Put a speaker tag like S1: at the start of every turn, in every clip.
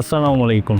S1: আসসালামু আলাইকুম।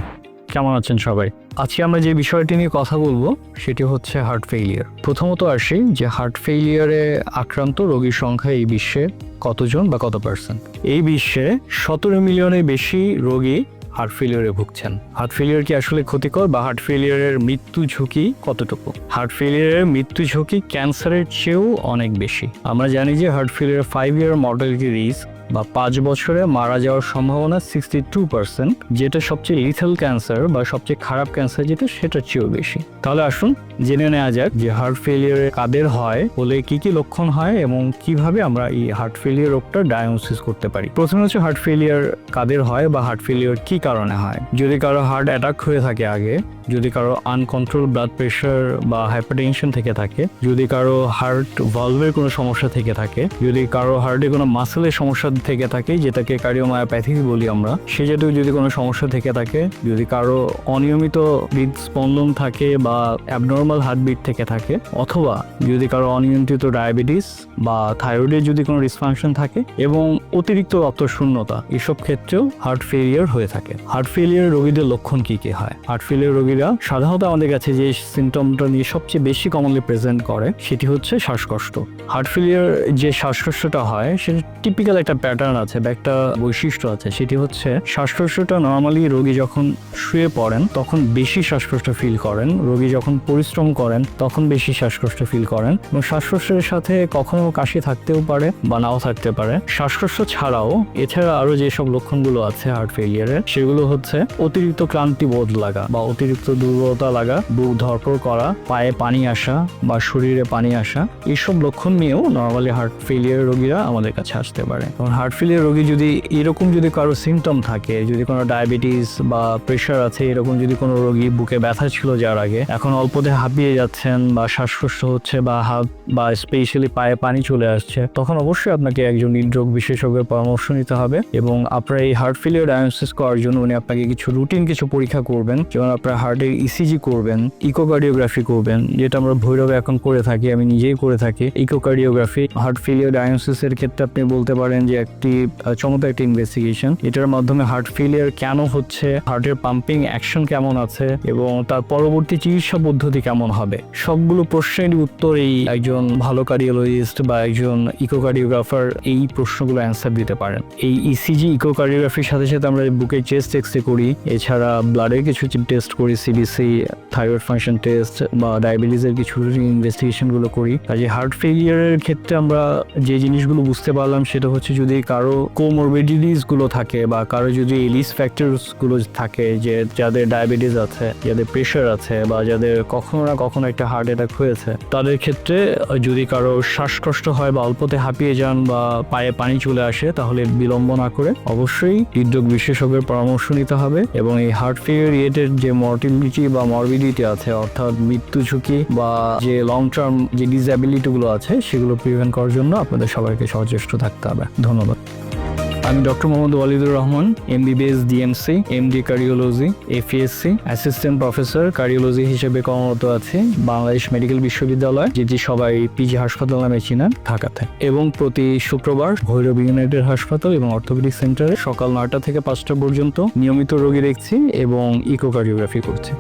S1: কেমন আছেন সবাই? আজকে আমরা যে বিষয়টি নিয়ে কথা বলব, সেটি হচ্ছে হার্ট ফেইলিয়ার প্রথমত আসি যে হার্ট ফেইলিয়ারে আক্রান্ত রোগীর সংখ্যা এই বিশ্বে কতজন বা কত পার্সেন্ট এই বিশ্বে সতেরো মিলিয়নের বেশি রোগী হার্ট ফেলিয়ারে ভুগছেন। হার্ট ফেলিয়ার কি আসলে ক্ষতিকর বা হার্ট ফেলিয়ারের মৃত্যু ঝুঁকি কতটুকু? হার্ট ফেলিয়ারের মৃত্যু ঝুঁকি ক্যান্সারের চেয়েও অনেক বেশি। আমরা জানি যে heart failure five year mortality risk বা পাঁচ বছরে মারা যাওয়ার সম্ভাবনা সিক্সটি টু পার্সেন্ট যেটা সবচেয়ে লিথেল ক্যান্সার বা সবচেয়ে খারাপ ক্যান্সার যেটা, সেটার চেয়েও বেশি। তাহলে আসুন জেনে নেওয়া যাক যে হার্ট ফেলিয়ার কাদের হয়, বলে কি কি লক্ষণ হয় এবং কীভাবে আমরা এই হার্ট ফেলিয়ার রোগটা ডায়াগনোসিস করতে পারি। প্রথমে হচ্ছে হার্ট ফেলিয়ার কাদের হয় বা হার্ট ফেলিয়ার কি কারণে হয়। যদি কারও হার্ট অ্যাটাক হয়ে থাকে আগে, যদি কারও আনকন্ট্রোল ব্লাড প্রেশার বা হাইপারটেনশন থেকে থাকে, যদি কারও হার্ট ভলভের কোনো সমস্যা থেকে থাকে, যদি কারও হার্টে কোনো মাসেলের সমস্যা থেকে থাকে, যেটাকে কার্ডিওমায়োপ্যাথি বলি আমরা, সে জাতীয় যদি কোনো সমস্যা থেকে থাকে, যদি কারও অনিয়মিত হৃদস্পন্দন থাকে বা অ্যাবনর্মাল হার্টবিট থেকে থাকে, অথবা যদি কারও অনিয়ন্ত্রিত ডায়াবেটিস বা থাইরয়েডের যদি কোনো ডিসফাংশন থাকে, এবং অতিরিক্ত রক্ত শূন্যতা এসব ক্ষেত্রেও হার্ট ফেলিয়ার হয়ে থাকে। হার্ট ফেলিয়ার রোগীদের লক্ষণ কি কি হয়? হার্ট ফেলিয়ার রোগীরা সাধারণত আমাদের কাছে যে সিমটমটা নিয়ে সবচেয়ে বেশি কমনলি প্রেজেন্ট করে, সেটি হচ্ছে শ্বাসকষ্ট। হার্ট ফেলিয়ার যে শ্বাসকষ্টটা হয়, সেটা টিপিক্যাল একটা প্যাটার্ন আছে বা একটা বৈশিষ্ট্য আছে, সেটি হচ্ছে শ্বাসকষ্টটা নর্মালি রোগী যখন শুয়ে পড়েন, তখন বেশি শ্বাসকষ্ট ফিল করেন। রোগী যখন পরিশ্রম করেন, তখন বেশি শ্বাসকষ্ট ফিল করেন। এবং শ্বাসকষ্টের সাথে কখনো কাশি থাকতেও পারে বা নাও থাকতে পারে। শ্বাসকষ্ট ছাড়াও এছাড়া আরও যেসব লক্ষণগুলো আছে হার্ট ফেলিয়ারের সেগুলো হচ্ছে অতিরিক্ত ক্লান্তি বোধ লাগা বা অতিরিক্ত দুর্বলতা লাগা, বুক ধরপড় করা, পায়ে পানি আসা বা শরীরে পানি আসা এইসব লক্ষণ নিয়েও নর্মালি হার্ট ফেলিয়ার রোগীরা আমাদের কাছে আসতে পারে। হার্ট ফেলিয়ার রোগী যদি এরকম যদি কারও সিমটম থাকে, যদি কোনো ডায়াবেটিস বা প্রেশার আছে, এরকম যদি কোনো রোগী বুকে ব্যথা ছিল যার আগে, এখন অল্পতে হাঁপিয়ে যাচ্ছেন বা শ্বাসকষ্ট হচ্ছে বা হাত বা স্পেশালি পায়ে পানি চলে আসছে, তখন অবশ্যই আপনাকে একজন হৃদরোগ বিশেষজ্ঞের পরামর্শ নিতে হবে এবং আপনার এই হার্ট ফেলিয়ার ডায়াগনোসিস করার জন্য উনি আপনাকে কিছু রুটিন কিছু পরীক্ষা করবেন, যেমন আপনার হার্টের ইসিজি করবেন ইকোকার্ডিওগ্রাফি করবেন, যেটা আমরা ভৈরবে এখন করে থাকি, আমি নিজেই করে থাকি ইকোকার্ডিওগ্রাফি হার্ট ফেলিয়ার ডায়াগনোসিসের ক্ষেত্রে আপনি বলতে পারেন যে একটি চমৎকার একটি ইনভেস্টিগেশন এটার মাধ্যমে হার্ট ফেলিয়ার কেন হচ্ছে হার্টের পাম্পিং অ্যাকশন কেমন আছে, এবং তার পরবর্তী চিকিৎসা পদ্ধতি কেমন হবে? সবগুলো প্রশ্নের উত্তর এই একজন ভালো কার্ডিওলজিস্ট বা একজন ইকোকার্ডিওগ্রাফার এই প্রশ্নগুলো অ্যান্সার দিতে পারেন। এই E ইসিজি ইকোকার্ডিওগ্রাফির সাথে সাথে আমরা বুকের চেস্ট এক্সরে করি। এছাড়া ব্লাডের কিছু টেস্ট করি সিবিসি থাইরয়েড ফাংশন টেস্ট বা ডায়াবেটিসের কিছু ইনভেস্টিগেশনগুলো করি। কাজে হার্ট ফেলিয়ারের ক্ষেত্রে আমরা যে জিনিসগুলো বুঝতে পারলাম সেটা হচ্ছে যদি কারও কোমরবিডিটিসগুলো থাকে বা কারও যদি এলিস ফ্যাক্টরসগুলো থাকে যে যাদের ডায়াবেটিস আছে, যাদের প্রেশার আছে বা যাদের কখনো না কখনো একটা হার্ট অ্যাটাক হয়েছে, তাদের ক্ষেত্রে যদি কারও শ্বাসকষ্ট হয় বা অল্পতে হাঁপিয়ে যান বা পায়ে পানি চলে আসে, তাহলে বিলম্ব না করে অবশ্যই হৃদরোগ বিশেষজ্ঞের পরামর্শ নিতে হবে এবং এই হার্ট ফেলিয়ার রিলেটেড যে মর্টিলিটি বা মরবিডিটি আছে, অর্থাৎ মৃত্যু ঝুঁকি বা যে লং টার্ম যে ডিসঅ্যাবিলিটি গুলো আছে, সেগুলো প্রিভেন্ট করার জন্য আপনাদের সবাইকে সচেষ্ট থাকতে হবে। ধন্যবাদ। আমি doctor Mohammad Walidur Rahman M MBBS DMC MD cardiology এফিএসসি assistant professor cardiology হিসেবে কর্মরত আছে বাংলাদেশ মেডিকেল বিশ্ববিদ্যালয়, যেটি সবাই পিজি হাসপাতাল নামে চিনেন ঢাকাতে। এবং প্রতি শুক্রবার ভৈরব ইউনাইটেড হাসপাতাল এবং অর্থোপেডিক সেন্টারে সকাল নয়টা থেকে পাঁচটা পর্যন্ত নিয়মিত রোগী দেখছি এবং ইকোকার্ডিওগ্রাফি করছি।